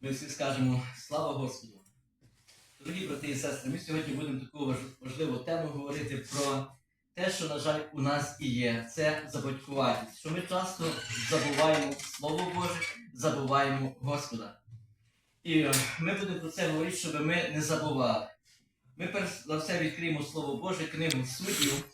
Ми всі скажемо слава Господу. Дорогі брати і сестри, ми сьогодні будемо таку важливу тему говорити про те, що, на жаль, у нас і є. Це забудькуватість. Що ми часто забуваємо Слово Боже, забуваємо Господа. І е, ми будемо про це говорити, щоб ми не забували. Ми перш за все відкриємо Слово Боже, книгу суддів.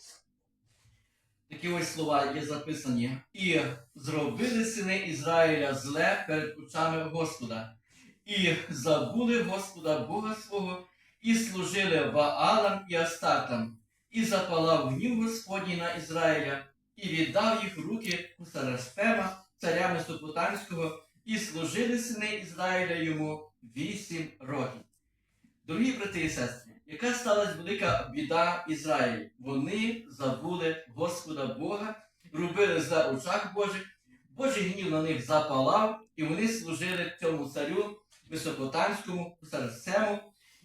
Такі ось слова є записані. І зробили сини Ізраїля зле перед очами Господа, і забули Господа Бога свого, і служили Ваалам і Астартам, і запалав гнів Господній на Ізраїля, і віддав їх в руки Кусараспема, царя Месопотамського, і служили сини Ізраїля йому вісім років. Дорогі брати і сестри, яка сталася велика біда Ізраїлю? Вони забули Господа Бога, робили за очах Божих, Божий гнів на них запалав, і вони служили цьому царю Месопотамському, Сарсему,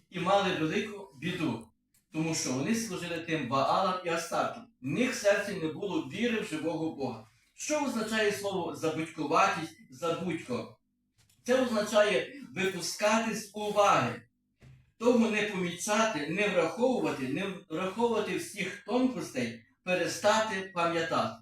і мали велику біду, тому що вони служили тим Ваалам і Астартам. В них в серці не було віри в живого Бога. Що означає слово забудькуватість, забудько? Це означає випускати з уваги. Того не помічати, не враховувати, не враховувати всіх тонкостей, перестати пам'ятати.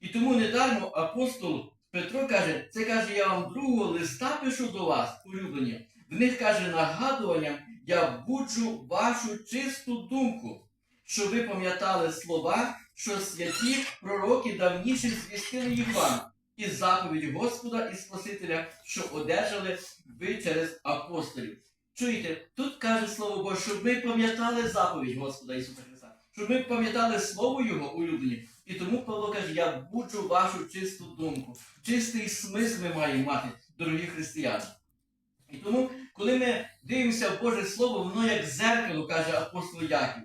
І тому недармо апостол Петро каже, це каже, я вам другого листа пишу до вас, улюблені. В них каже нагадуванням, я буджу вашу чисту думку, щоб ви пам'ятали слова, що святі пророки давніше звістили їх вам, і заповідь Господа і Спасителя, що одержали ви через апостолів. Чуєте, тут каже Слово Боже, щоб ми пам'ятали заповідь Господа Ісуса Христа, щоб ми пам'ятали Слово Його улюблені. І тому Павло каже, я буджу вашу чисту думку. Чистий смисл ми маємо мати, дорогі християни. І тому, коли ми дивимося в Боже Слово, воно як зеркало, каже апостол Яків.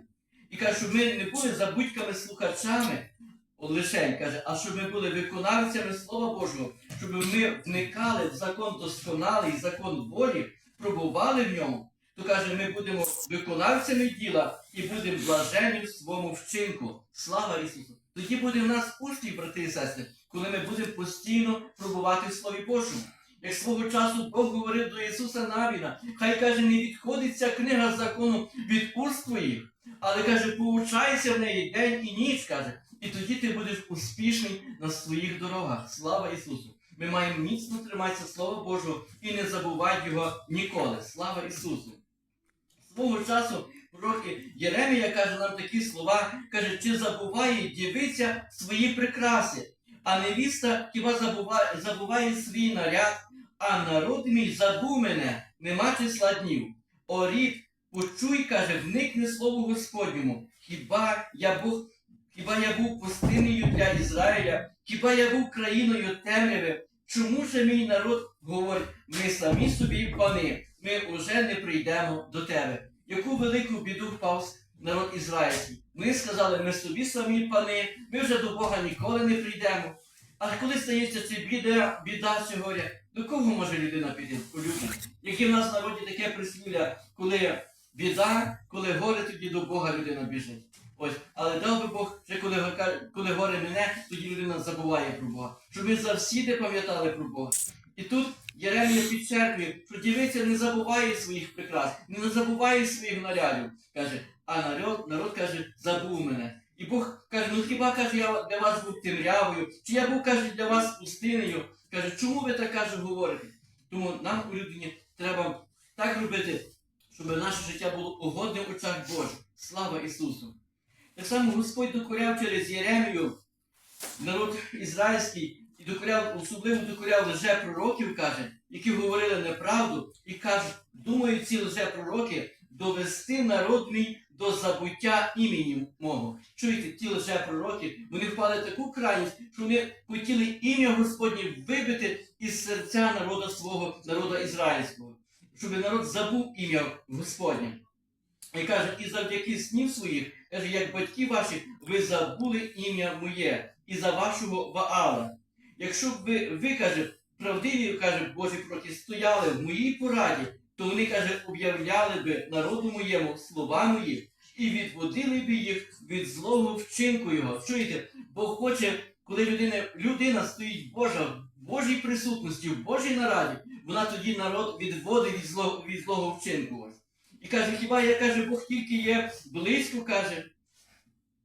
І каже, щоб ми не були забудьками слухачами, лишень каже, а щоб ми були виконавцями Слова Божого, щоб ми вникали в закон досконалий, закон волі, пробували в ньому, то каже, ми будемо виконавцями діла і будемо блажені в своєму вчинку. Слава Ісусу! Тоді буде в нас успіх, брати і сестри, коли ми будемо постійно пробувати в Слові Божому. Як свого часу Бог говорив до Ісуса Навіна, хай каже, не відходить ця книга закону від уст твоїх, але каже, поучайся в неї день і ніч, каже, і тоді ти будеш успішний на своїх дорогах. Слава Ісусу! Ми маємо міцно триматися Слова Божого і не забувати його ніколи. Слава Ісусу! Свого часу пророк Єремія каже нам такі слова, каже, чи забуває дівиця свої прикраси, а невіста хіба забуває, забуває свій наряд, а народ мій забув мене, нема числа днів. О рід, почуй, каже, вникне слово Господньому. Хіба я Бог, хіба я був пустинею для Ізраїля, хіба я був країною темряви? Чому же мій народ говорить, ми самі собі пани, ми уже не прийдемо до тебе? Яку велику біду впав народ ізраїльський? Ми сказали, ми собі самі пани, ми вже до Бога ніколи не прийдемо. А коли стається ця біда, біда горя, до кого може людина піти? Яке в нас в народі таке прислів'я, коли біда, коли горе, тоді до Бога людина біжить. Ось, але дав би Бог, що коли, коли горе мене, тоді людина забуває про Бога. Щоб ми завсіди пам'ятали про Бога. І тут Єремія підчеркує, що дівиця не забуває своїх прикрас, не забуває своїх нарядів. Каже, а народ, народ каже, забув мене. І Бог каже, ну хіба каже, я для вас був темрявою, чи я був каже, для вас пустинею. Каже, чому ви так каже говорите? Тому нам у людині треба так робити, щоб наше життя було угодним в очах Божих. Слава Ісусу! Так само Господь докоряв через Єремію народ ізраїльський і докоряв, особливо докоряв лже-пророків, каже, які говорили неправду, і кажуть, думають ці лже-пророки довести народ мій до забуття імені мого. Чуєте, ті лже-пророки, вони впали в таку крайність, що вони хотіли ім'я Господнє вибити із серця народу свого, народу ізраїльського, щоб народ забув ім'я Господнє. І каже, і завдяки снів своїх, каже, як батьки ваші, ви забули ім'я моє і за вашого Ваала. Якщо ви, ви каже, правдиві, каже, Божі проти, стояли в моїй пораді, то вони, каже, об'являли би народу моєму слова мої і відводили би їх від злого вчинку його. Чуєте? Бог хоче, коли людина, людина стоїть Божа в Божій присутності, в Божій нараді, вона тоді народ відводить від злого, від злого вчинку. І каже, хіба я каже, Бог тільки є близько, каже,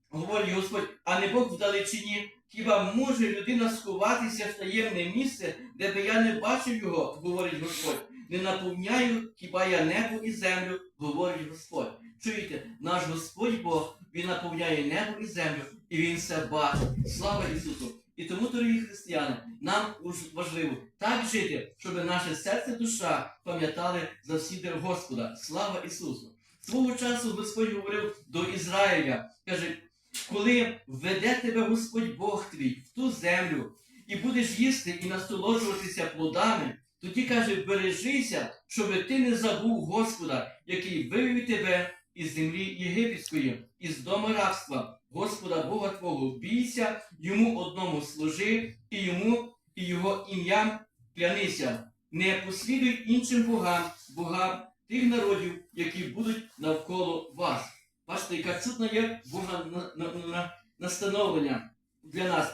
говорить Господь, а не Бог в далечині. Хіба може людина сховатися в таємне місце, де би я не бачив його, говорить Господь. Не наповняю хіба я небо і землю, говорить Господь. Чуєте, наш Господь Бог, Він наповняє небо і землю, і Він все бачить. Слава Ісусу! І тому, дорогі християни, нам важливо так жити, щоб наше серце душа пам'ятали за всі Господа. Слава Ісусу! Свого часу Господь говорив до Ізраїля, каже, коли веде тебе Господь Бог твій в ту землю, і будеш їсти і насолоджуватися плодами, тоді каже, бережися, щоб ти не забув Господа, який вивів тебе із землі єгипетської, із дому рабства, Господа Бога Твого, бійся, йому одному служи, і йому, і його ім'ям клянися. Не послідуй іншим богам, богам тих народів, які будуть навколо вас. Бачите, яка чутна є Бога на, на, на, настановлення для нас,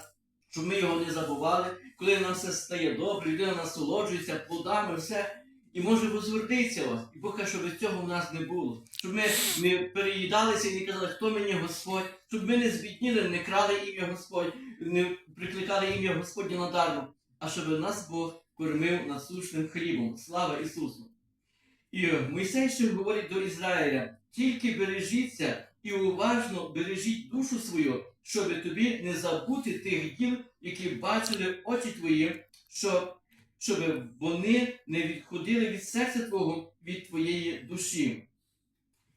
щоб ми його не забували, коли нам все стає добре, людина насолоджується плодами, все. І може возвертитися вас. І Бог каже, щоб цього в нас не було. Щоб ми не переїдалися і не казали, хто мені Господь, щоб ми не збідніли, не крали ім'я Господь, не прикликали ім'я Господнє надармо, а щоб нас Бог кормив насущним хлібом. Слава Ісусу! І Мойсей ще говорить до Ізраїля: тільки бережіться і уважно бережіть душу свою, щоб тобі не забути тих діл, які бачили очі твої, що, щоб вони не відходили від серця твого, від твоєї душі.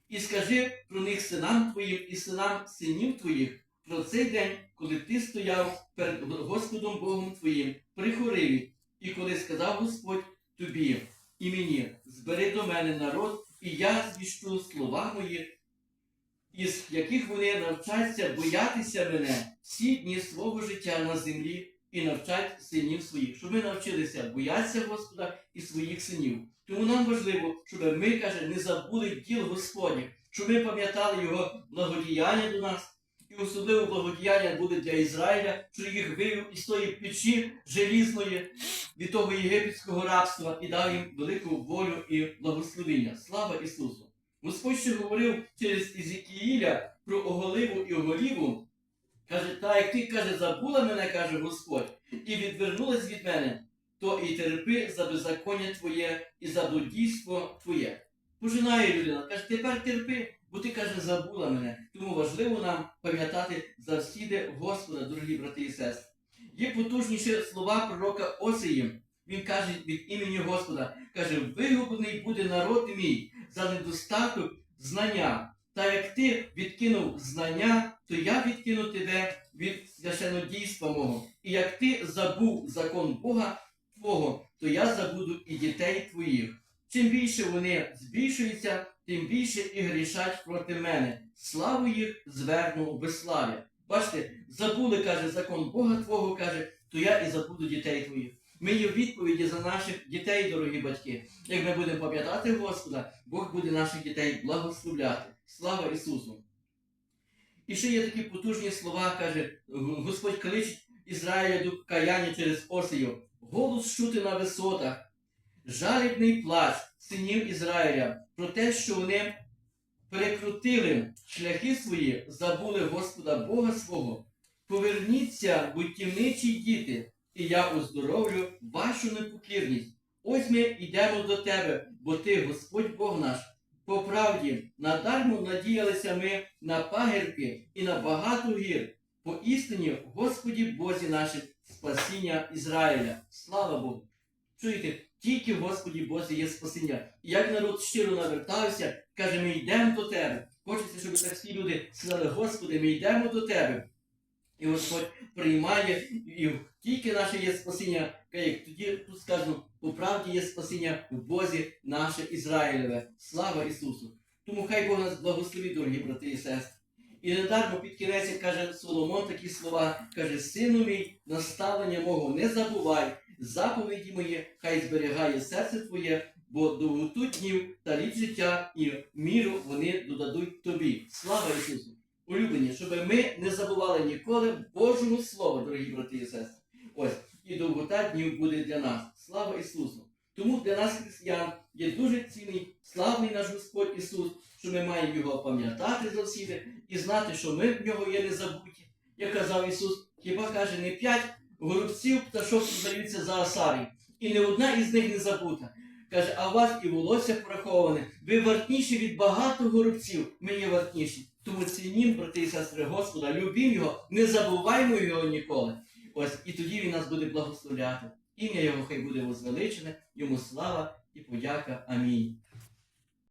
І скажи про них синам твоїм і синам синів твоїх про цей день, коли ти стояв перед Господом Богом твоїм при хориві, і коли сказав Господь тобі і мені, збери до мене народ, і я звіщу слова мої, із яких вони навчаться боятися мене всі дні свого життя на землі і навчать синів своїх, щоб ми навчилися боятися Господа і своїх синів. Тому нам важливо, щоб ми, каже, не забули діл Господніх, щоб ми пам'ятали Його благодіяння до нас. І особливо благодіяння буде для Ізраїля, що їх вивів із тої печі желізної від того єгипетського рабства і дав їм велику волю і благословення. Слава Ісусу! Господь ще говорив через Ізекіїля про оголиву і оголіву. Каже, та як ти каже, забула мене, каже Господь, і відвернулась від мене, то і терпи за беззаконня твоє і за злодійство твоє. Пожинає людина, каже, тепер терпи, бо ти каже, забула мене. Тому важливо нам пам'ятати завсіди Господа, дорогі брати і сестри. Є потужніші слова пророка Осії. Він каже від імені Господа, каже, вигублений буде народ мій за недостаток знання. Та як ти відкинув знання, то я відкину тебе від священодійства мого. І як ти забув закон Бога Твого, то я забуду і дітей твоїх. Чим більше вони збільшуються, тим більше і грішать проти мене. Славу їх зверну у безслав'я. Бачите, забули, каже, закон Бога Твого, каже, то я і забуду дітей твоїх. Ми є відповіді за наших дітей, дорогі батьки. Як ми будемо пам'ятати Господа, Бог буде наших дітей благословляти. Слава Ісусу! І ще є такі потужні слова, каже, Господь кличе Ізраїля до каяння через Осію. Голос чути на висотах, жалібний плач синів Ізраїля про те, що вони перекрутили шляхи свої, забули Господа Бога свого. Поверніться, будівничі діти, і я оздоровлю вашу непокірність. Ось ми йдемо до тебе, бо ти, Господь Бог наш. По правді, надармо надіялися ми на пагірки і на багато гір. По істині, Господі Бозі нашим, спасіння Ізраїля. Слава Богу! Чуєте, тільки в Господі Бозі є спасіння. І як народ щиро навертався, каже, ми йдемо до тебе. Хочеться, щоб так всі люди сказали, Господи, ми йдемо до тебе. І Господь приймає, і тільки наше є спасіння, як тоді тут сказано, у правді є спасіння в Бозі наше Ізраїлеве. Слава Ісусу! Тому хай Бог нас благословить, дорогі брати і сестри. І недармо під кінець каже Соломон такі слова, каже, сину мій, наставлення мого не забувай, заповіді мої, хай зберігає серце твоє, бо довготу днів та рік життя і міру вони додадуть тобі. Слава Ісусу! Улюблені, щоб ми не забували ніколи Божого Слова, дорогі брати і сестри. Ось, і довгота днів буде для нас. Слава Ісусу! Тому для нас, християн, є дуже цінний, славний наш Господь Ісус, що ми маємо його пам'ятати завсіди і знати, що ми в нього є незабуті. Як казав Ісус, хіба каже, не п'ять горобців пташок продаються за асарій, і не одна із них не забута. Каже, а вас і волосся пораховане, ви вартніші від багато горобців, ми є вартніші. Тому цінім, брати і сестри Господа, любім його, не забуваймо його ніколи. Ось і тоді він нас буде благословляти. Ім'я його хай буде возвеличене, йому слава і подяка. Амінь.